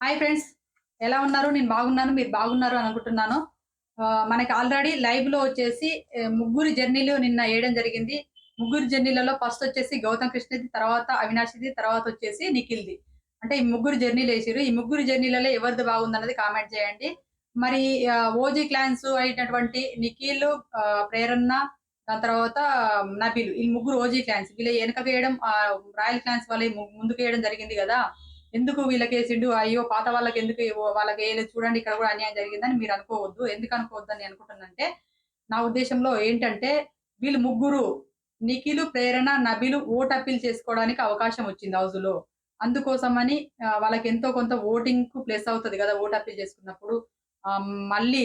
Hi friends ఎలా ఉన్నారు? నేను బాగున్నాను మీరు బాగున్నారు అని అనుకుంటున్నాను. ఆ, మనకి ఆల్రెడీ లైవ్లో వచ్చేసి ముగ్గురు జర్నీలు నిన్న వేయడం జరిగింది. ముగ్గురు జర్నీలలో ఫస్ట్ వచ్చేసి గౌతమ్ కృష్ణది తర్వాత అవినాష్ది తర్వాత వచ్చేసి నిఖిల్ది. అంటే ఈ ముగ్గురు జర్నీలు వేసారు ఈ ముగ్గురు జర్నీలలో ఎవరిది బాగుందన్నది కామెంట్ చేయండి. మరి ఓజీ క్లాన్స్ అయినటువంటి నిఖిల్ ఆ, ప్రేరణ దాని తర్వాత నబీలు. ఈ ముగ్గురు ఓజీ క్లాన్స్ వీళ్ళు వెనక వేయడం రాయల్ క్లాన్స్ వాళ్ళు ముందుకు వేయడం జరిగింది కదా. ఎందుకు వీళ్ళకి వేసిండు అయ్యో పాత వాళ్ళకి ఎందుకు వాళ్ళకి వేయలేదు చూడండి ఇక్కడ కూడా అన్యాయం జరిగిందని మీరు అనుకోవద్దు. ఎందుకు అనుకోవద్దు అని అనుకుంటున్నానంటే నా ఉద్దేశంలో ఏంటంటే వీళ్ళు ముగ్గురు నిఖిలు ప్రేరణ నబిలు ఓట్ అప్పీల్ చేసుకోవడానికి అవకాశం వచ్చింది హౌజులో అందుకోసమని వాళ్ళకి ఎంతో కొంత ఓటింగ్కు ప్లస్ అవుతుంది కదా ఓట్ అప్పీల్ చేసుకున్నప్పుడు. మళ్ళీ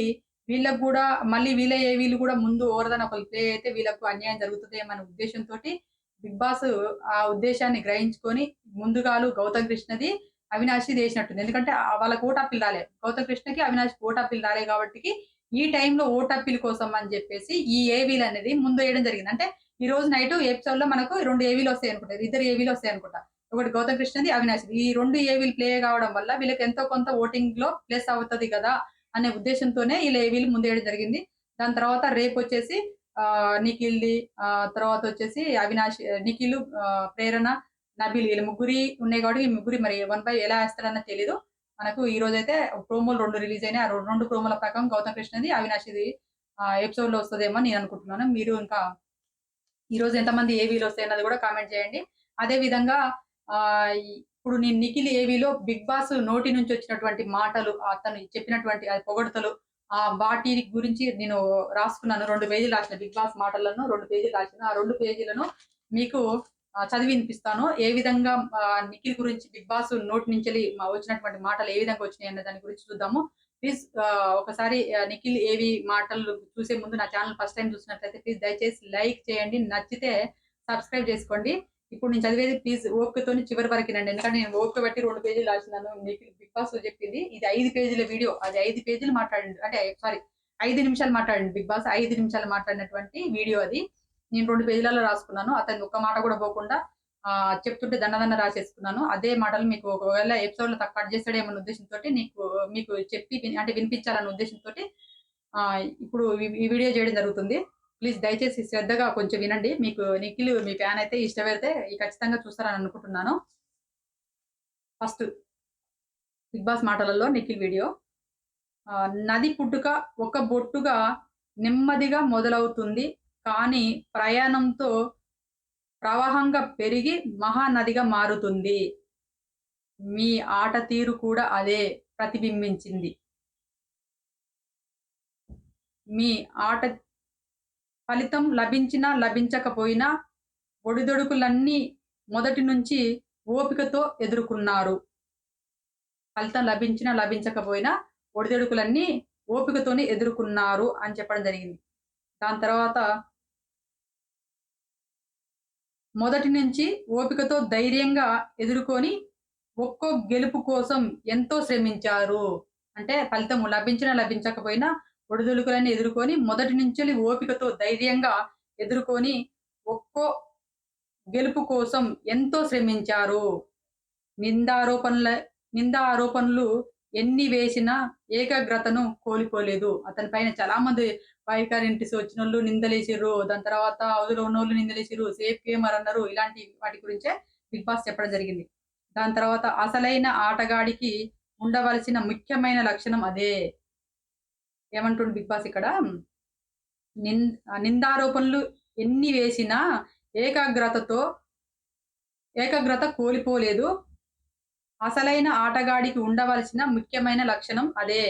వీళ్ళకు కూడా మళ్ళీ వీళ్ళ ఏ వీళ్ళు కూడా ముందు ఓరదన ఒకరు ప్లే అయితే వీళ్ళకు అన్యాయం జరుగుతుందేమనే ఉద్దేశంతో బిగ్ బాస్ ఆ ఉద్దేశాన్ని గ్రహించుకొని ముందుగాలు గౌతమ్ కృష్ణది అవినాష్ వేసినట్టుంది ఎందుకంటే వాళ్ళ వాళ్ళకి ఓట్ అప్పీల్ రాలే. గౌతమ్ కృష్ణకి అవినాష్ ఓట్ అప్పీల్ రాలే కాబట్టి ఈ టైంలో ఓట్ అప్పీల్ కోసం అని చెప్పేసి ఈ ఏవీలు అనేది ముందు వేయడం జరిగింది. అంటే ఈ రోజు నైట్ ఎపిసోడ్లో మనకు రెండు ఏవీలు వస్తాయి అనుకుంటారు ఇద్దరు ఏవీలు వస్తాయి అనుకుంటా. ఒకటి గౌతమ్ కృష్ణది అవినాష్ ఈ రెండు ఏవీలు ప్లే కావడం వల్ల వీళ్ళకి ఎంతో కొంత ఓటింగ్లో ప్లస్ అవుతుంది కదా అనే ఉద్దేశంతోనే వీళ్ళ ఏవీలు ముందు వేయడం జరిగింది. దాని తర్వాత రేపు వచ్చేసి నిఖిల్ది ఆ తర్వాత వచ్చేసి అవినాష్ నిఖిల్ ప్రేరణ నబిల్ వీళ్ళ ముగ్గురి ఉన్నాయి కాబట్టి ఈ ముగ్గురి మరి వన్ బై ఎలా వేస్తారన్న తెలీదు. మనకు ఈ రోజు అయితే ప్రోమోలు రెండు రిలీజ్ అయినాయి. ఆ రెండు- ప్రోమోల ప్రకారం గౌతమ్ కృష్ణది అవినాష్ది ఎపిసోడ్లో వస్తుందేమో అని నేను అనుకుంటున్నాను. మీరు ఇంకా ఈ రోజు ఎంతమంది ఏవీలు వస్తాయి అన్నది కూడా కామెంట్ చేయండి. అదే విధంగా ఆ ఇప్పుడు నేను నిఖిల్ ఏవీలో బిగ్ బాస్ నోటి నుంచి వచ్చినటువంటి మాటలు అతను చెప్పినటువంటి ఆ పొగడతలు ఆ వాటి గురించి నేను రాసుకున్నాను. రెండు పేజీలు రాసిన బిగ్ బాస్ మాటలను రెండు పేజీలు రాసిన ఆ రెండు పేజీలను మీకు చదివి వినిపిస్తాను. ఏ విధంగా నిఖిల్ గురించి బిగ్ బాస్ నోటి నుంచి వచ్చినటువంటి మాటలు ఏ విధంగా వచ్చినాయి అనే దాని గురించి చూద్దాము. ప్లీజ్ ఒకసారి నిఖిల్ ఏవి మాటలు చూసే ముందు నా ఛానల్ ఫస్ట్ టైం చూసినట్లయితే ప్లీజ్ దయచేసి లైక్ చేయండి. నచ్చితే సబ్స్క్రైబ్ చేసుకోండి. ఇప్పుడు నేను చదివేది ప్లీజ్ ఓపికతో చివరి వరకేనండి ఎందుకంటే నేను ఓపిక బట్టి రెండు పేజీలు రాసినాను. మీకు బిగ్ బాస్ చెప్పింది. ఇది ఐదు పేజీల వీడియో అది ఐదు పేజీలు మాట్లాడండి. అంటే సారీ ఐదు నిమిషాలు మాట్లాడండి. బిగ్ బాస్ ఐదు నిమిషాలు మాట్లాడినటువంటి వీడియో అది. నేను రెండు పేజీలలో రాసుకున్నాను. అతను ఒక్క మాట కూడా పోకుండా చెప్తుంటే దండదన్న రాసేసుకున్నాను. అదే మాటలు మీకు ఒకవేళ ఎపిసోడ్లో కట్ చేస్తాడేమన్న ఉద్దేశంతో నీకు మీకు చెప్పి అంటే వినిపించాలన్న ఉద్దేశంతో ఇప్పుడు ఈ వీడియో చేయడం జరుగుతుంది. ప్లీజ్ దయచేసి శ్రద్ధగా కొంచెం వినండి. మీకు నిఖిల్ మీ ఫ్యాన్ అయితే ఇష్టపడితే ఈ ఖచ్చితంగా చూస్తారని అనుకుంటున్నాను. ఫస్ట్ బిగ్ బాస్ మాటలలో నిఖిల్ వీడియో. నది పుట్టుక ఒక బొట్టుగా నెమ్మదిగా మొదలవుతుంది. కానీ ప్రయాణంతో ప్రవాహంగా పెరిగి మహానదిగా మారుతుంది. మీ ఆట తీరు కూడా అదే ప్రతిబింబించింది. మీ ఆట ఫలితం లభించినా లభించకపోయినా ఒడిదొడుకులన్నీ మొదటి నుంచి ఓపికతో ఎదుర్కొన్నారు. ఫలితం లభించినా లభించకపోయినా ఒడిదొడుకులన్నీ ఓపికతోనే ఎదుర్కొన్నారు అని చెప్పడం జరిగింది. దాని తర్వాత మొదటి నుంచి ఓపికతో ధైర్యంగా ఎదుర్కొని ఒక్కో గెలుపు కోసం ఎంతో శ్రమించారు. అంటే ఫలితం లభించినా లభించకపోయినా ఒడిదుడుకులన్నీ ఎదుర్కొని మొదటి నుంచి ఓపికతో ధైర్యంగా ఎదుర్కొని ఒక్కో గెలుపు కోసం ఎంతో శ్రమించారు. నిందారోపణల నిందా ఆరోపణలు ఎన్ని వేసినా ఏకాగ్రతను కోల్పోలేదు. అతని పైన చాలా మంది వైకారింటిస్ వచ్చిన వాళ్ళు నిందలేసిర్రు. దాని తర్వాత అవధిలో ఉన్న వాళ్ళు నిందలేసిర్రు. సేఫ్ గేమర్ అన్నారు. ఇలాంటి వాటి గురించే బిగ్ బాస్ చెప్పడం జరిగింది. దాని తర్వాత అసలైన ఆటగాడికి ఉండవలసిన ముఖ్యమైన లక్షణం అదే. ఏమంటుండు బిగ్ బాస్ ఇక్కడ? నిందారోపణలు ఎన్ని వేసినా ఏకాగ్రతతో ఏకాగ్రత కోల్పోలేదు. అసలైన ఆటగాడికి ఉండవలసిన ముఖ్యమైన లక్షణం అదే.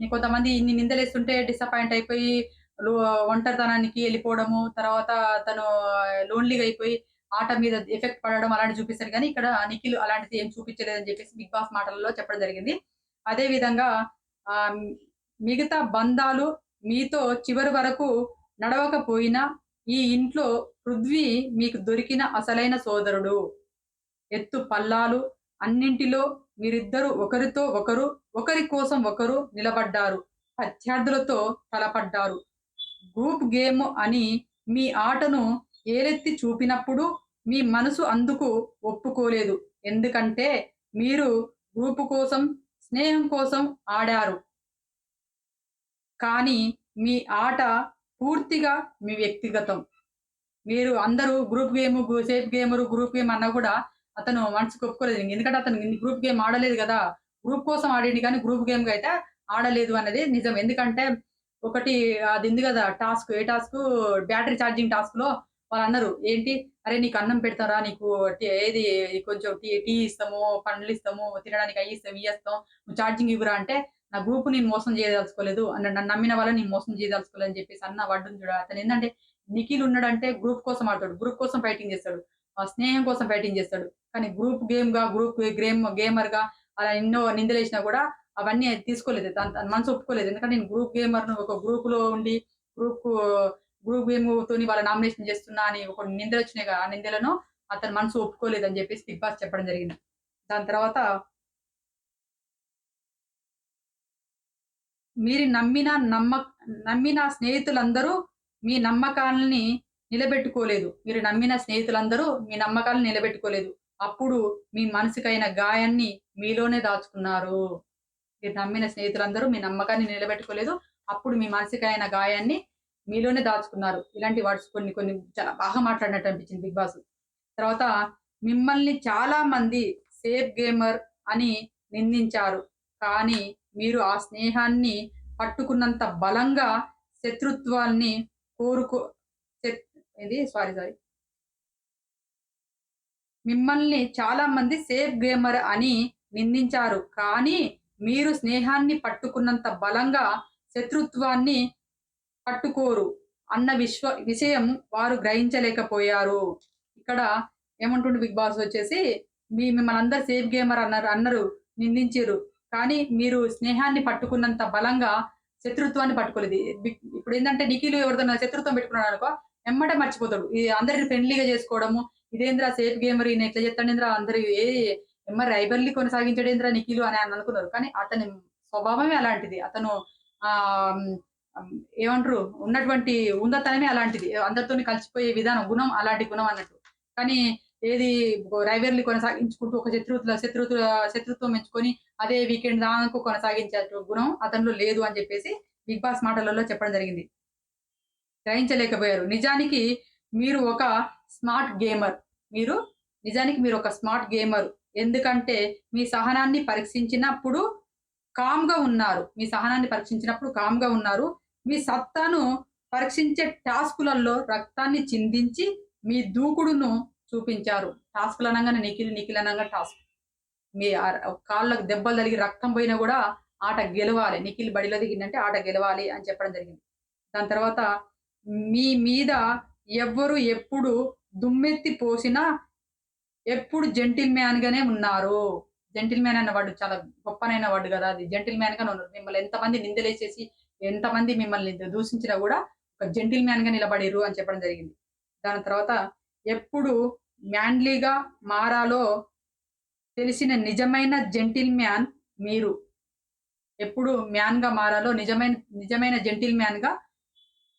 నీ కొంతమంది ఇన్ని నిందలేస్తుంటే డిసప్పాయింట్ అయిపోయి ఒంటరితనానికి వెళ్ళిపోవడము తర్వాత తను లోన్లీగా అయిపోయి ఆట మీద ఎఫెక్ట్ పడడం అలాంటి చూపిస్తారు కానీ ఇక్కడ నిఖిల్ అలాంటిది ఏం చూపించలేదని చెప్పేసి బిగ్ బాస్ మాటలలో చెప్పడం జరిగింది. అదే విధంగా మిగతా బంధాలు మీతో చివరి వరకు నడవకపోయినా ఈ ఇంట్లో పృథ్వీ మీకు దొరికిన అసలైన సోదరుడు. ఎత్తు పల్లాలు అన్నింటిలో మీరిద్దరు ఒకరితో ఒకరు ఒకరి కోసం ఒకరు నిలబడ్డారు. ప్రత్యర్థులతో తలపడ్డారు. గ్రూప్ గేమ్ అని మీ ఆటను ఏలెత్తి చూపినప్పుడు మీ మనసు అందుకు ఒప్పుకోలేదు. ఎందుకంటే మీరు గ్రూపు కోసం స్నేహం కోసం ఆడారు. కానీ మీ ఆట పూర్తిగా మీ వ్యక్తిగతం. మీరు అందరూ group game safe gamer group game అన్నా కూడా అతను మనసుకు ఒప్పుకోలేదు ఎందుకంటే అతను గ్రూప్ గేమ్ ఆడలేదు కదా. గ్రూప్ కోసం ఆడింది కానీ గ్రూప్ గేమ్ అయితే ఆడలేదు అనేది నిజం. ఎందుకంటే ఒకటి అది ఉంది కదా టాస్క్ ఏ టాస్క్ బ్యాటరీ ఛార్జింగ్ టాస్క్లో వాళ్ళు అన్నారు. ఏంటి? అరే నీకు అన్నం పెడతారా? నీకు ఏది? కొంచెం టీ టీ ఇస్తాము పండ్లు ఇస్తాము తినడానికి అవి ఇస్తాం ఇస్తాం ఛార్జింగ్ ఇవ్వరా అంటే నా గ్రూప్ నేను మోసం చేయదలుచుకోలేదు అన్న నన్ను నమ్మిన వాళ్ళని నేను మోసం చేయదలుచుకోలేదు అని చెప్పేసి అన్న వడ్డు చూడ అతను ఏంటంటే నిఖిల్ ఉన్నాడంటే గ్రూప్ కోసం ఆడతాడు గ్రూప్ కోసం ఫైటింగ్ చేస్తాడు ఆ స్నేహం కోసం ఫైటింగ్ చేస్తాడు. కానీ గ్రూప్ గేమ్గా గ్రూప్ గేమ్ గేమర్గా అలా ఎన్నో నిందలేసినా కూడా అవన్నీ తీసుకోలేదు తన మనసు ఒప్పుకోలేదు. ఎందుకంటే నేను గ్రూప్ గేమర్ ఒక గ్రూప్లో ఉండి గ్రూప్ గ్రూప్ గేమ్ తోని వాళ్ళ నామినేషన్ చేస్తున్నా అని ఒక నిందలు వచ్చినాయి ఆ నిందలను అతని మనసు ఒప్పుకోలేదు అని చెప్పేసి బిగ్ బాస్ చెప్పడం జరిగింది. దాని తర్వాత మీరు నమ్మిన నమ్మ నమ్మిన స్నేహితులందరూ మీ నమ్మకాలని నిలబెట్టుకోలేదు. మీరు నమ్మిన స్నేహితులందరూ మీ నమ్మకాలను నిలబెట్టుకోలేదు. అప్పుడు మీ మనసుకైన గాయాన్ని మీలోనే దాచుకున్నారు. మీరు నమ్మిన స్నేహితులందరూ మీ నమ్మకాన్ని నిలబెట్టుకోలేదు. అప్పుడు మీ మనసుకైన గాయాన్ని మీలోనే దాచుకున్నారు. ఇలాంటి వర్డ్స్ కొన్ని కొన్ని చాలా బాగా మాట్లాడినట్టు అనిపించింది బిగ్ బాస్. తర్వాత మిమ్మల్ని చాలా మంది సేఫ్ గేమర్ అని నిందించారు. కానీ మీరు ఆ స్నేహాన్ని పట్టుకున్నంత బలంగా శత్రుత్వాన్ని కోరుకో ఇది సారీ సారీ మిమ్మల్ని చాలా మంది సేఫ్ గేమర్ అని నిందించారు. కానీ మీరు స్నేహాన్ని పట్టుకున్నంత బలంగా శత్రుత్వాన్ని పట్టుకోరు అన్న విశ్వ విషయం వారు గ్రహించలేకపోయారు. ఇక్కడ ఏమంటుండే బిగ్ బాస్ వచ్చేసి మీ మిమ్మల్ని అందరు సేఫ్ గేమర్ అన్నారు అన్నారు నిందించారు కానీ మీరు స్నేహాన్ని పట్టుకున్నంత బలంగా శత్రుత్వాన్ని పట్టుకోలేదు. ఇప్పుడు ఏంటంటే నిఖిలు ఎవరితో శత్రుత్వం పెట్టుకున్నాడు అనుకో ఎమ్మటే మర్చిపోతాడు. ఇది అందరిని ఫ్రెండ్లీగా చేసుకోవడము ఇదేంద్రా సేఫ్ గేమర్ ఈయన ఎట్లా చెప్తాడేంద్రా అందరు ఏ ఎమ్మ రైబర్లీ కొనసాగించడేంద్రా నిఖిలు అని అని అనుకున్నారు. కానీ అతని స్వభావమే అలాంటిది. అతను ఆ ఏమంటారు ఉన్నటువంటి ఉందతనమే అలాంటిది. అందరితో కలిసిపోయే విధానం గుణం అలాంటి గుణం అన్నట్టు. కానీ ఏది రైవర్లీ కొనసాగించుకుంటూ ఒక శత్రుత్వ శత్రుత్వ శత్రుత్వం ఎంచుకొని అదే వీకెండ్ దానికి కొనసాగించే గుణం అతనిలో లేదు అని చెప్పేసి బిగ్ బాస్ మాటలలో చెప్పడం జరిగింది. గ్రహించలేకపోయారు. నిజానికి మీరు ఒక స్మార్ట్ గేమర్. మీరు నిజానికి మీరు ఒక స్మార్ట్ గేమర్. ఎందుకంటే మీ సహనాన్ని పరీక్షించినప్పుడు కామ్గా ఉన్నారు. మీ సహనాన్ని పరీక్షించినప్పుడు కామ్గా ఉన్నారు. మీ సత్తాను పరీక్షించే టాస్కులలో రక్తాన్ని చిందించి మీ దూకుడును చూపించారు. టాస్కులు అనగానే నిఖిల్ నిఖిల్ అనగా టాస్క్. మీ కాళ్ళకు దెబ్బలు తగిలి రక్తం పోయినా కూడా ఆట గెలవాలి. నిఖిల్ బడిలో దిగిందంటే ఆట గెలవాలి అని చెప్పడం జరిగింది. దాని తర్వాత మీ మీద ఎవ్వరు ఎప్పుడు దుమ్మెత్తి పోసినా ఎప్పుడు జెంటిల్ మ్యాన్ గానే ఉన్నారు. జెంటిల్ మ్యాన్ అన్న వాడు చాలా గొప్పనైన వాడు కదా. అది జెంటిల్ మ్యాన్ గానే ఉన్నారు. మిమ్మల్ని ఎంతమంది నిందలేసేసి ఎంతమంది మిమ్మల్ని దూషించినా కూడా ఒక జెంటిల్ మ్యాన్గా నిలబడిరు అని చెప్పడం జరిగింది. దాని తర్వాత ఎప్పుడు మ్యాన్లీగా మారాలో తెలిసిన నిజమైన జెంటిల్ మ్యాన్ మీరు. ఎప్పుడు మ్యాన్గా మారాలో నిజమైన నిజమైన జెంటిల్ మ్యాన్గా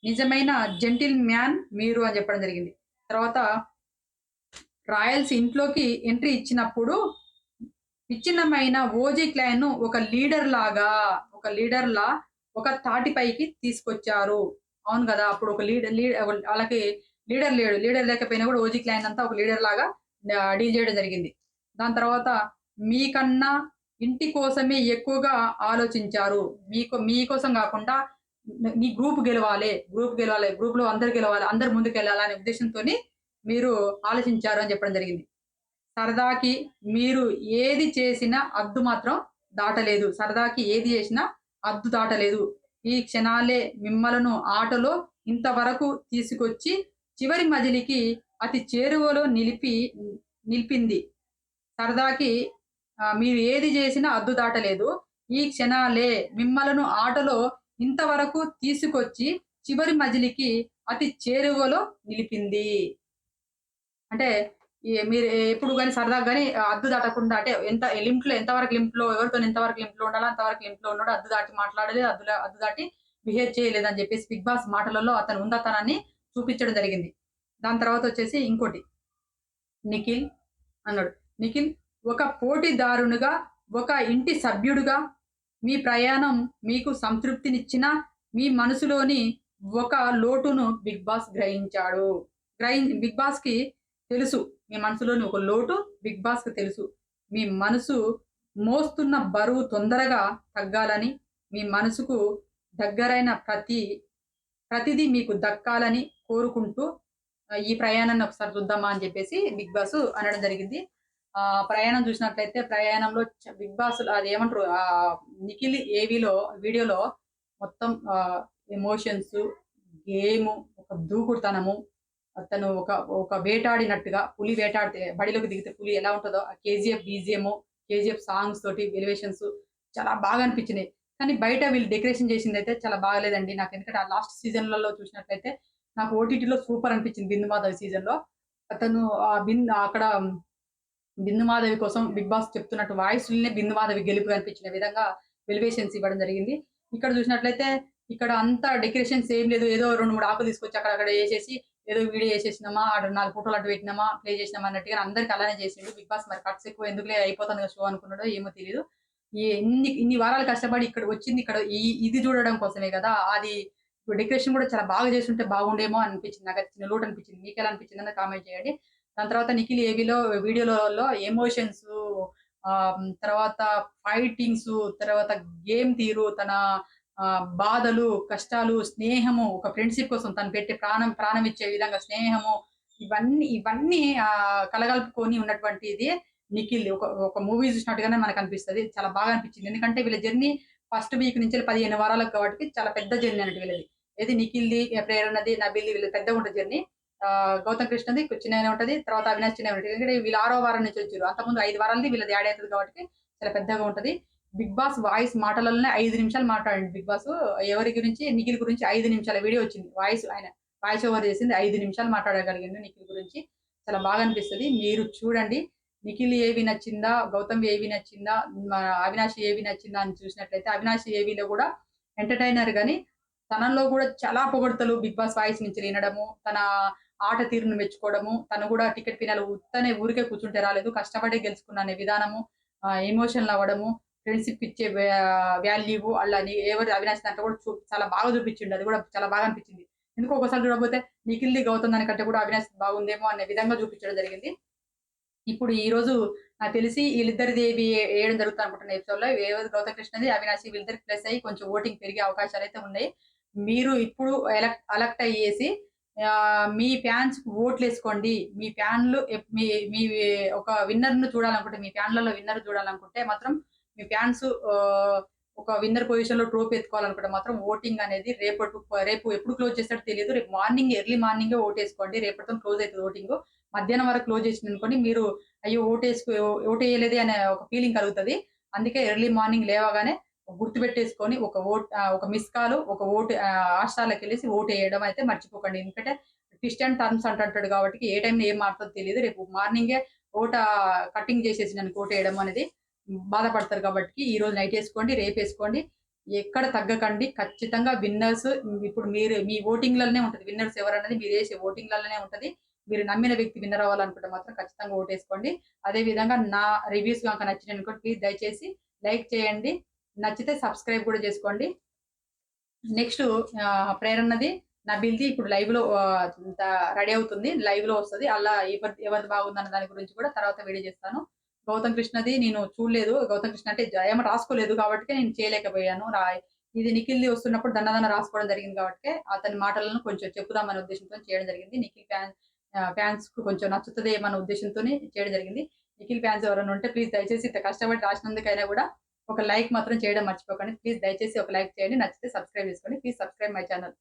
నిజమైన జెంటిల్ మ్యాన్ మీరు అని చెప్పడం జరిగింది. తర్వాత రాయల్స్ ఇంట్లోకి ఎంట్రీ ఇచ్చినప్పుడు విచ్ఛిన్నమైన ఓజీ క్లైన్ను ఒక లీడర్ లాగా ఒక లీడర్ లా ఒక తాటిపైకి తీసుకొచ్చారు. అవును కదా అప్పుడు ఒక లీడర్ లీడర్ వాళ్ళకి లీడర్ లేడు. లీడర్ లేకపోయినా కూడా ఓజీ క్లైన్ అంతా ఒక లీడర్ లాగా డీల్ చేయడం జరిగింది. దాని తర్వాత మీకన్నా ఇంటి కోసమే ఎక్కువగా ఆలోచించారు. మీకు మీకోసం కాకుండా నీ గ్రూప్ గెలవాలి. గ్రూప్ గెలవాలి. గ్రూప్లో అందరు గెలవాలి. అందరు ముందుకు వెళ్ళాలి అనే ఉద్దేశంతో మీరు ఆలోచించారు అని చెప్పడం జరిగింది. సరదాకి మీరు ఏది చేసినా అద్దు మాత్రం దాటలేదు. సరదాకి ఏది చేసినా అద్దు దాటలేదు. ఈ క్షణాలే మిమ్మలను ఆటలో ఇంతవరకు తీసుకొచ్చి చివరి మజిలికి అతి చేరువలో నిలిపి నిలిపింది. సరదాకి మీరు ఏది చేసినా అద్దు దాటలేదు. ఈ క్షణాలే మిమ్మలను ఆటలో ఇంతవరకు తీసుకొచ్చి చివరి మజిలికి అతి చేరువలో నిలిపింది. అంటే మీరు ఎప్పుడు కానీ సరదాగా కానీ అద్దు దాటకుండా అంటే ఎంత లింప్లో ఎంతవరకు లింప్లో ఎవరితో ఎంతవరకు లింప్లో ఉండాలో అంతవరకు లింట్లో ఉన్నాడు అద్దు దాటి మాట్లాడలేదు అద్దు అద్దు దాటి బిహేవ్ చేయలేదు అని చెప్పేసి బిగ్ బాస్ మాటలలో అతను ఉందతనాన్ని చూపించడం జరిగింది. దాని తర్వాత వచ్చేసి ఇంకోటి. నిఖిల్ అన్నాడు. నిఖిల్ ఒక పోటీదారునిగా ఒక ఇంటి సభ్యుడుగా మీ ప్రయాణం మీకు సంతృప్తినిచ్చిన మీ మనసులోని ఒక లోటును బిగ్ బాస్ గ్రహించాడు. గ్రహి బిగ్ బాస్కి తెలుసు. మీ మనసులోని ఒక లోటు బిగ్ బాస్కి తెలుసు. మీ మనసు మోస్తున్న బరువు తొందరగా తగ్గాలని మీ మనసుకు దగ్గరైన ప్రతి ప్రతిదీ మీకు దక్కాలని కోరుకుంటూ ఈ ప్రయాణాన్ని ఒకసారి చూద్దామా అని చెప్పేసి బిగ్ బాస్ అనడం జరిగింది. ఆ ప్రయాణం చూసినట్లయితే ప్రయాణంలో బిగ్ బాస్ అది ఏమంటారు ఆ నిఖిల్ ఏవిలో వీడియోలో మొత్తం ఎమోషన్స్ గేమ్ ఒక దూకుడుతనము అతను ఒక ఒక వేటాడినట్టుగా పులి వేటాడితే బడిలోకి దిగితే పులి ఎలా ఉంటుందో ఆ కేజీఎఫ్ బీజిఎం కేజీఎఫ్ సాంగ్స్ తోటి ఎలివేషన్స్ చాలా బాగా అనిపించినాయి. కానీ బయట వీళ్ళు డెకరేషన్ చేసింది అయితే చాలా బాగలేదండి. నాకు ఎందుకంటే ఆ లాస్ట్ సీజన్లలో చూసినట్లయితే నాకు ఓటీటీలో సూపర్ అనిపించింది బిందు మాధవి సీజన్లో అతను ఆ బిన్ అక్కడ బిందు మాధవి కోసం బిగ్ బాస్ చెప్తున్నట్టు వాయిస్ బిందు మాధవి గెలుపు అనిపించిన విధంగా వెలివేషన్స్ ఇవ్వడం జరిగింది. ఇక్కడ చూసినట్లయితే ఇక్కడ అంతా డెకరేషన్స్ ఏం లేదు. ఏదో రెండు మూడు ఆకులు తీసుకొచ్చి అక్కడ అక్కడ వేసేసి ఏదో వీడియో చేసేసినామా అక్కడ నాలుగు ఫోటోలు అటు పెట్టినామా ప్లే చేసినామా అన్నట్టుగా అందరికి అలానే చేసిండు. బిగ్ బాస్ మరి కట్స్ ఎక్కువ ఎందుకులే అయిపోతుంది షో అనుకున్నాడో ఏమో తెలియదు ఎన్ని ఇన్ని వారాలు కష్టపడి ఇక్కడ వచ్చింది ఇక్కడ ఈ ఇది చూడడం కోసమే కదా. అది డెకరేషన్ కూడా చాలా బాగా చేస్తుంటే బాగుండేమో అనిపించింది. నాకు చిన్న లోటు అనిపించింది. మీకు ఎలా అనిపించింది అని కామెంట్ చేయండి. దాని తర్వాత నిఖిల్ ఏవిలో వీడియోలలో ఎమోషన్స్ తర్వాత ఫైటింగ్స్ తర్వాత గేమ్ తీరు తన ఆ, బాధలు కష్టాలు స్నేహము ఒక ఫ్రెండ్షిప్ కోసం తను పెట్టే ప్రాణం ప్రాణం ఇచ్చే విధంగా స్నేహము ఇవన్నీ ఇవన్నీ ఆ, కలగలుపుకొని ఉన్నటువంటి ఇది నిఖిల్ ఒక ఒక మూవీ చూసినట్టుగానే మనకు అనిపిస్తుంది. చాలా బాగా అనిపించింది. ఎందుకంటే వీళ్ళ జర్నీ ఫస్ట్ వీక్ నుంచి పదిహేను వారాలకు కాబట్టి చాలా పెద్ద జర్నీ అన్నట్టు వీళ్ళది. ఏది నిఖిల్ది ప్రేరణది నబిల్ది వీళ్ళ పెద్దగా ఉంటుంది జర్నీ గౌతమ్ కృష్ణది చిన్న ఉంటది. తర్వాత అవినాష్ చిన్న ఉంటుంది. ఎందుకంటే వీళ్ళు ఆరో వారం నుంచి వచ్చారు. అంతకుముందు ఐదు వారాలది వీళ్ళది యాడ్ అవుతుంది కాబట్టి చాలా పెద్దగా ఉంటది. బిగ్ బాస్ వాయిస్ మాటలలోనే ఐదు నిమిషాలు మాట్లాడండి బిగ్ బాస్. ఎవరి గురించి? నిఖిల్ గురించి ఐదు నిమిషాల వీడియో వచ్చింది. వాయిస్ ఆయన వాయిస్ ఓవర్ చేసింది ఐదు నిమిషాలు మాట్లాడగలిగింది నిఖిల్ గురించి. చాలా బాగా అనిపిస్తుంది. మీరు చూడండి. నిఖిల్ ఏవి నచ్చిందా? గౌతమ్ ఏవి నచ్చిందా? అవినాష్ ఏవి నచ్చిందా అని చూసినట్లయితే అవినాష్ ఏవిలో కూడా ఎంటర్టైనర్ కానీ తనలో కూడా చాలా పొగడతలు బిగ్ బాస్ వాయిస్ నుంచి వినడము తన ఆట తీరును మెచ్చుకోవడము తను కూడా టికెట్ పినాలు ఉత్తనే ఊరికే కూర్చుంటే రాలేదు కష్టపడి గెలుచుకున్న అనే విధానము ఎమోషన్లు అవ్వడము ఫ్రెండ్షిప్ ఇచ్చే వాల్యూ అలా ఎవరు అవినాష్ దాంట్లో కూడా చూ- చాలా బాగా చూపించిండు అది కూడా చాలా బాగా అనిపించింది. ఎందుకు ఒకసారి చూడకపోతే నిఖిల్ది గౌతమ్ దానికంటే కూడా అవినాష్ బాగుందేమో అనే విధంగా చూపించడం జరిగింది. ఇప్పుడు ఈ రోజు నాకు తెలిసి వీళ్ళిద్దరిది ఏవి వేయడం జరుగుతుంది అనుకుంటున్న ఎపిసోడ్లో. ఏవది గౌతకృష్ణది వీళ్ళిద్దరికి ప్లస్ అయ్యి కొంచెం ఓటింగ్ పెరిగే అవకాశాలు అయితే ఉన్నాయి. మీరు ఇప్పుడు ఎలక్ట్ అలెక్ట్ అయ్యేసి మీ ఫ్యాన్స్ ఓట్లు వేసుకోండి. మీ ఫ్యాన్లు మీ మీ ఒక విన్నర్ను చూడాలనుకుంటే మీ ఫ్యాన్లలో విన్నర్ చూడాలనుకుంటే మాత్రం మీ ఫ్యాన్స్ ఒక విన్నర్ పొజిషన్లో ట్రోప్ ఎత్తుకోవాలనుకుంటే మాత్రం ఓటింగ్ అనేది రేపటి రేపు ఎప్పుడు క్లోజ్ చేస్తాడో తెలియదు. రేపు మార్నింగ్ ఎర్లీ మార్నింగ్ ఓటేసుకోండి రేపటితో క్లోజ్ అవుతుంది ఓటింగ్ మధ్యాహ్నం వరకు క్లోజ్ చేసింది అనుకోండి మీరు అయ్యో ఓటేసుకో ఓటు వేయలేదే అనే ఒక ఫీలింగ్ కలుగుతుంది. అందుకే ఎర్లీ మార్నింగ్ లేవగానే గుర్తు పెట్టేసుకొని ఒక ఓట్ ఒక మిస్ కాల్ ఒక ఓటు హాస్టార్లోకి వెళ్ళేసి ఓటు వేయడం అయితే మర్చిపోకండి. ఎందుకంటే ట్విస్ట్ అండ్ టర్మ్స్ అంటుంటాడు కాబట్టి ఏ టైం ఏం మారుతుందో తెలియదు. రేపు మార్నింగే ఓట కటింగ్ చేసేసి నన్ను ఓటు వేయడం అనేది బాధపడతారు కాబట్టి ఈ రోజు నైట్ వేసుకోండి రేపు వేసుకోండి. ఎక్కడ తగ్గకండి. ఖచ్చితంగా విన్నర్స్ ఇప్పుడు మీరు మీ ఓటింగ్లలోనే ఉంటుంది. విన్నర్స్ ఎవరన్నది మీరు వేసే ఓటింగ్లలోనే ఉంటుంది. మీరు నమ్మిన వ్యక్తి విన్నర్ అవ్వాలనుకుంటే మాత్రం ఖచ్చితంగా ఓటేసుకోండి. అదే విధంగా నా రివ్యూస్ కనుక నచ్చిన అనుకోండి ప్లీజ్ దయచేసి లైక్ చేయండి. నచ్చితే సబ్స్క్రైబ్ కూడా చేసుకోండి. నెక్స్ట్ ప్రేరణది నా బిల్ది ఇప్పుడు లైవ్లో రెడీ అవుతుంది. లైవ్లో వస్తుంది. అలా ఎవరి ఎవరిది బాగుందన్న దాని గురించి కూడా తర్వాత వీడియో చేస్తాను. గౌతమ్ కృష్ణది నేను చూడలేదు. గౌతమ్ కృష్ణ అంటే ఏమో రాసుకోలేదు కాబట్టి నేను చేయలేకపోయాను. రా ఇది నిఖిల్ది వస్తున్నప్పుడు దన్నదన్న రాసుకోవడం జరిగింది కాబట్టి అతని మాటలను కొంచెం చెప్పుదామనే ఉద్దేశంతో చేయడం జరిగింది. నిఖిల్ ఫ్యాన్ ఫ్యాన్స్కు కొంచెం నచ్చుతుంది ఏమన్న ఉద్దేశంతో చేయడం జరిగింది. నిఖిల్ ఫ్యాన్స్ ఎవరైనా ఉంటే ప్లీజ్ దయచేసి ఇంత కష్టపడి రాసినందుకైనా కూడా ఒక లైక్ మాత్రం చేయడం మర్చిపోకండి. ప్లీజ్ దయచేసి ఒక లైక్ చేయండి. నచ్చితే సబ్స్క్రైబ్ చేసుకోండి. Please subscribe my channel